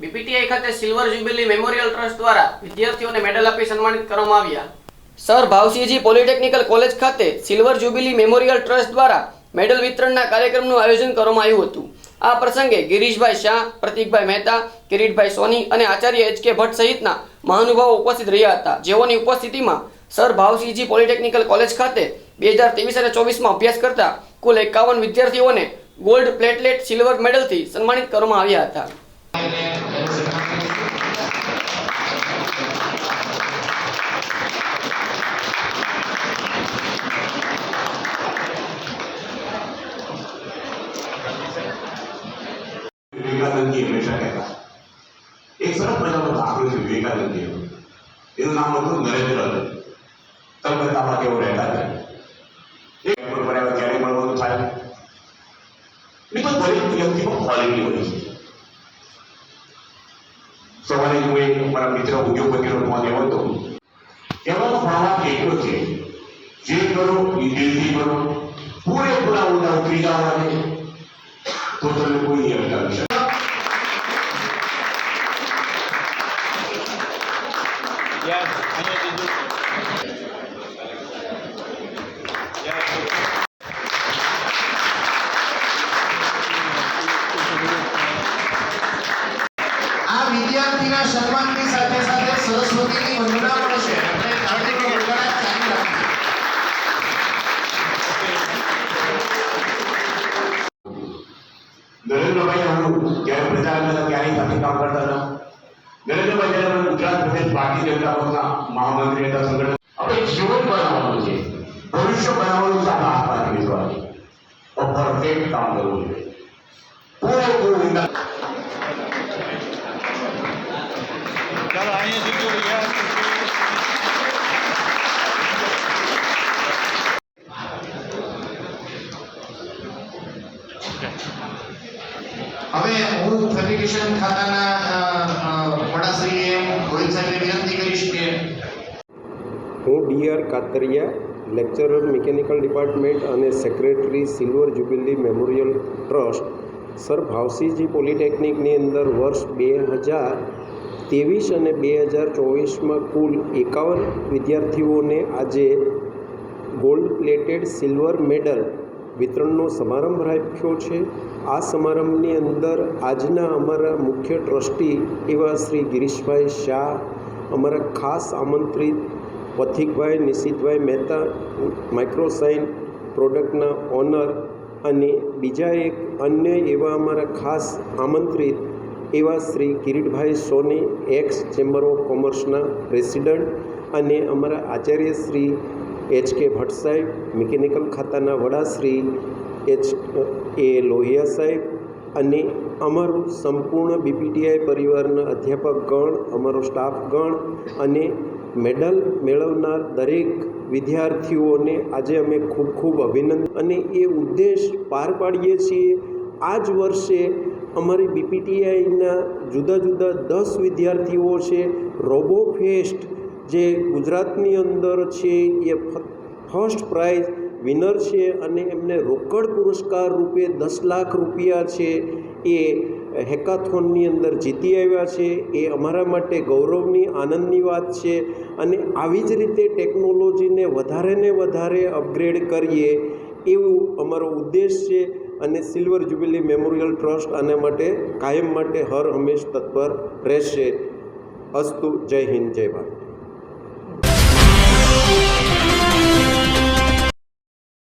બીપીટીઆઈ ખાતે silver jubilee memorial trust દ્વારા વિદ્યાર્થીઓને મેડલ આપી સન્માનિત કરવામાં આવ્યા. સર ભાવસિંહજી પોલિટેકનિકલ કોલેજ ખાતે સિલ્વર જ્યુબિલી મેમોરિયલ ટ્રસ્ટ દ્વારા મેડલ વિતરણના કાર્યક્રમનું આયોજન કરવામાં આવ્યું હતું. આ પ્રસંગે ગિરીશભાઈ શાહ, પ્રતિકભાઈ મહેતા, કિરીટભાઈ સોની અને આચાર્ય એચ કે ભટ્ટ સહિતના મહાનુભાવો ઉપસ્થિત રહ્યા હતા. જેઓની ઉપસ્થિતિમાં સર ભાવસિંહજી પોલિટેકનિકલ કોલેજ ખાતે બે હજાર ત્રેવીસ અને ચોવીસમાં અભ્યાસ કરતા કુલ એકાવન વિદ્યાર્થીઓને ગોલ્ડ પ્લેટલેટ સિલ્વર મેડલથી સન્માનિત કરવામાં આવ્યા હતા. વિવેકાનંદજી હંમેશા કહેતા એક સરસ મજાનો દાખલો છે વિવેકાનંદજી એનું નામ હતું નરેન્દ્ર કલકત્તામાં કેવો રહેતા હતા એક પર ભર્યા ક્યારે મળવાનું થાય એ તો દરેક વ્યક્તિમાં ક્વોલિટી હોય છે સવારે હું એક મારા મિત્ર ઉદ્યોગપતિનો ફોન આવ્યો હતો એવાનો ભાવાર્થ એટલો છે જે કરો એ દિલથી કરો પૂરેપૂરા ઊંડા ઉતરી જવાની તો તમે કોઈ નિયમ કરી શકો વિદ્યાર્થીના સન્માનની સાથે સાથે સરસ્વતીની વંદના પણ છે. આપણે તાળીનો ગડગડાટ ચાલુ રાખીએ. નરેન્દ્રભાઈ, હું જ્યારે પ્રજા ત્યારે સાથે કામ કરતા હતા નરેન્દ્રભાઈ જ્યારે ગુજરાત પ્રદેશ ભારતીય જનતા પક્ષના મહામંત્રી હતા સંગઠન. આપણે જીવન બનાવવાનું છે. ભવિષ્ય બનાવવાનું છે આપણા હાથમાં વિશ્વાસ તો પરફેક્ટ કામ કરવું છે પૂરો ઊંડા ચાલો અહીંયા જજો હવે હું ફેબ્રિકેશન ખાતાના હું D R Katariya, lecturer, mechanical department અને secretary silver jubilee memorial trust, sir ભાવસીજી પોલિટેકનિકની અંદર વર્ષ બે હજાર ત્રેવીસ અને બે હજાર ચોવીસમાં કુલ એકાવન વિદ્યાર્થીઓને આજે ગોલ્ડ પ્લેટેડ સિલ્વર મેડલ વિતરણનો સમારંભ રાખ્યો છે. આ સમારંભની અંદર આજના અમારા મુખ્ય ટ્રસ્ટી એવા શ્રી ગિરીશભાઈ શાહ અમારા ખાસ આમંત્રિત પથિકભાઈ નિશિતભાઈ મહેતા, માઇક્રોસાઇન પ્રોડક્ટના ઓનર અને બીજા એક અન્ય એવા અમારા ખાસ આમંત્રિત એવા Shri Kiritbhai Soni ex chamber of કોમર્સના president અને અમારા આચાર્ય શ્રી એચ કે ભટ્ટ સાહેબ, મિકેનિકલ ખાતાના વડા શ્રી એચ એ લોહિયા સાહેબ અને અમારું સંપૂર્ણ બીપીટીઆઈ પરિવારના અધ્યાપકગણ અમારો સ્ટાફગણ અને મેડલ મેળવનાર દરેક વિદ્યાર્થીઓને આજે અમે ખૂબ ખૂબ અભિનંદન અને એ ઉદ્દેશ પાર પાડીએ છીએ. આ જ વર્ષે અમારી બીપીટીઆઈના જુદા જુદા દસ વિદ્યાર્થીઓ છે. રોબો ફેસ્ટ જે ગુજરાતની અંદર છે એ ફર્સ્ટ પ્રાઇઝ વિનર છે અને એમને રોકડ પુરસ્કાર રૂપે દસ લાખ રૂપિયા છે. એ હેકાથોનની અંદર જીતી આવ્યા છે. એ અમારા માટે ગૌરવની, આનંદની વાત છે અને આવી જ રીતે ટેકનોલોજીને વધારે ને વધારે અપગ્રેડ કરીએ એવું અમારો ઉદ્દેશ છે અને સિલ્વર જ્યુબિલી મેમોરિયલ ટ્રસ્ટ આના માટે, કાયમ માટે હર હંમેશ તત્પર રહેશે. અસ્તુ જય હિન્દ, જય ભારત.